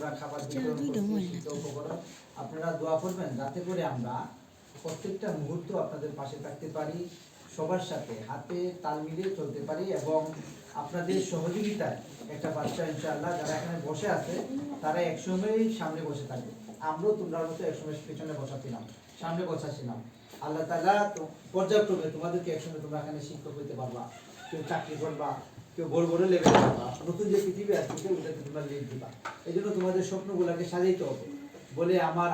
আমরা খাবার। আপনারা দোয়া করবেন যাতে করে আমরা প্রত্যেকটা মুহূর্ত আপনাদের পাশে থাকতে পারি সবার সাথে হাতে তাল মিলিয়ে চলতে পারি এবং আপনাদের সহযোগিতায় একটা বাচ্চা ইনশাআল্লাহ যারা এখানে বসে আছে তারা একসময় সামনে বসে থাকবে আমরাও তোমরা মতো একসময় পিছনে বসাছিলাম সামনে বসাছিলাম। আল্লাহ তালা তো পর্যাপ্তভাবে তোমাদেরকে একসঙ্গে তোমরা এখানে শিক্ষক হইতে পারবা কেউ চাকরি করবা বড় লেভেলে যাবা, নতুন যে পৃথিবী লিড দিবা। এই জন্য তোমাদের স্বপ্নগুলোকে সাজাইতে হবে। বলে আমার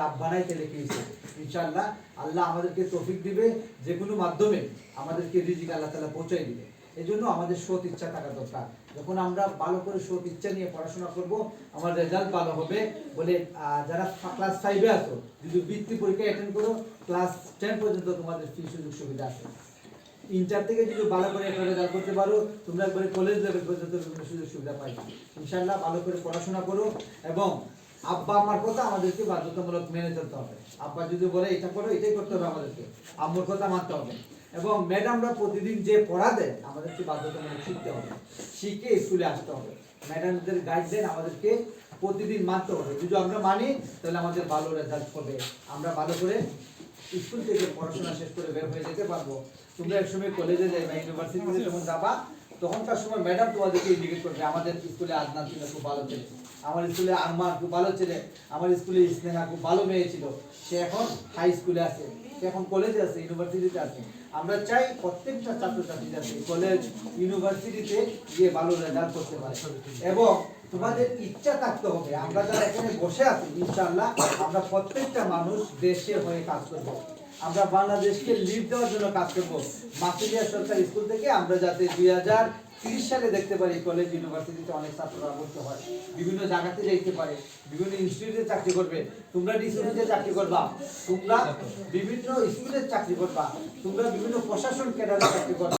আল্লাহ আমাদেরকে দিবে যে কোনো মাধ্যমে আমাদেরকে রিজিক আল্লাহ তালা পৌঁছাই দিবে। এই জন্য আমাদের সৎ ইচ্ছা থাকা দরকার। যখন আমরা ভালো করে সৎ ইচ্ছা নিয়ে পড়াশোনা করব, আমার রেজাল্ট ভালো হবে। বলে যারা ক্লাস ফাইভে আছো, যদি বৃত্তি পরীক্ষা অ্যাটেন্ড করো ক্লাস টেন পর্যন্ত তোমাদের ফি সুযোগ সুবিধা আছে। ইন্টার থেকে যদি ভালো করে রেজাল্ট করতে পারো, তোমরা একবারে কলেজ লেভেল পর্যন্ত সুযোগ সুবিধা পাই। ইনশাল্লাহ ভালো করে পড়াশোনা করো এবং আব্বা আমার কথা আমাদেরকে বাধ্যতামূলক মেনে চলতে হবে। আব্বা যদি বলে, এটা করো, এটাই করতে হবে আমাদেরকে। আম্মুর কথা মানতে হবে। এবং ম্যাডামরা প্রতিদিন যে পড়া দেয়, আমাদেরকে বাধ্যতামূলক শিখতে হবে। শিখে স্কুলে আসতে হবে। ম্যাডামদের গাইডলাইন আমাদেরকে প্রতিদিন মানতে হবে। যদি আমরা মানি, তাহলে আমাদের ভালো রেজাল্ট হবে। আমরা ভালো করে স্কুল থেকে পড়াশোনা শেষ করে বের হয়ে যেতে পারব। তোমরা একসময় কলেজে যাই বা ইউনিভার্সিটিতে যখন যাবা তখনকার সময় ম্যাডাম তোমাদেরকে ইন্ডিকেট করবে, আমাদের স্কুলে আদনান ছিল, খুব ভালো ছেলে। আমার স্কুলে আরমান খুব ভালো ছেলে, আমার স্কুলে স্নেহা খুব ভালো মেয়ে ছিল। সে এখন হাই স্কুলে আছে, সে এখন কলেজে আছে ইউনিভার্সিটিতে আছে। আমরা চাই প্রত্যেকটা ছাত্রছাত্রী যাতে কলেজ ইউনিভার্সিটিতে গিয়ে ভালো রেজাল্ট করতে পারে। এবং তোমাদের ইচ্ছা থাকতে হবে, আমরা যারা এখানে বসে আছি, ইনশাআল্লাহ আমরা প্রত্যেকটা মানুষ দেশে হয়ে কাজ করব। আমরা বাংলাদেশকে লিড দেওয়ার জন্য কাজ করব। মাসুলিয়া সরকারি স্কুল থেকে আমরা যাতে দুই হাজার তিরিশ সালে দেখতে পারি কলেজ ইউনিভার্সিটিতে অনেক ছাত্ররা ভর্তি হয়। বিভিন্ন জায়গাতে দেখতে পারে, বিভিন্ন ইনস্টিটিউটে চাকরি করবে। তোমরা ডিসিপ্লিনে চাকরি করবা, তোমরা বিভিন্ন স্কুলের চাকরি করবা, তোমরা বিভিন্ন প্রশাসন ক্যাডারে চাকরি করবা।